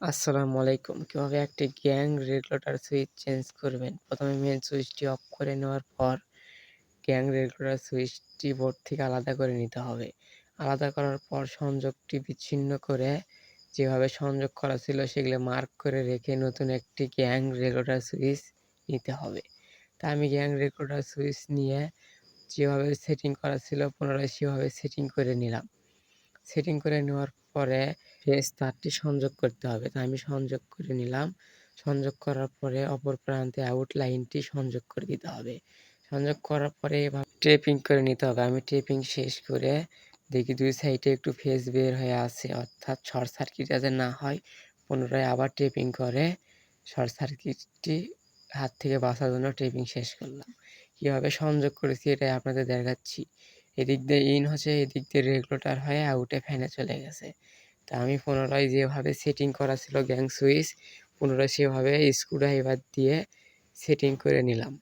আসসালামু আলাইকুম। কীভাবে একটি গ্যাং রেগুলেটর সুইচ চেঞ্জ করবেন? প্রথমে মেন সুইচটি অফ করে নেওয়ার পর গ্যাং রেগুলেটর সুইচটি বোর্ড থেকে আলাদা করে নিতে হবে। আলাদা করার পর সংযোগটি বিচ্ছিন্ন করে যেভাবে সংযোগ করা ছিল সেগুলো মার্ক করে রেখে নতুন একটি গ্যাং রেগুলেটর সুইচ নিতে হবে। তা আমি গ্যাং রেগুলেটর সুইচ নিয়ে যেভাবে সেটিং করা ছিল পুনরায় সেভাবে সেটিং করে নিলাম। সেটিং করে নেওয়ার পরে ফেস তারটি সংযোগ করতে হবে, তা আমি সংযোগ করে নিলাম। সংযোগ করার পরে অপর প্রান্তে আউট লাইনটি সংযোগ করে দিতে হবে। সংযোগ করার পরে এভাবে টেপিং করে নিতে হবে। আমি টেপিং শেষ করে দেখি দুই সাইডে একটু ফেস বের হয়ে আছে, অর্থাৎ শর্ট সার্কিট যাতে না হয়। পুনরায় আবার টেপিং করে শর্ট সার্কিটটি হাত থেকে বাঁচার জন্য টেপিং শেষ করলাম। কীভাবে সংযোগ করেছি এটাই আপনাদের দেখাচ্ছি। এদিক দিয়ে ইন হচ্ছে, এদিক দিয়ে রেগুলেটার হয়ে আউটে ফ্যানে চলে গেছে। তা আমি পুনরায় যেভাবে সেটিং করা ছিল গ্যাং সুইচ পুনরায় সেভাবে স্ক্রুড্রাইভার দিয়ে সেটিং করে নিলাম।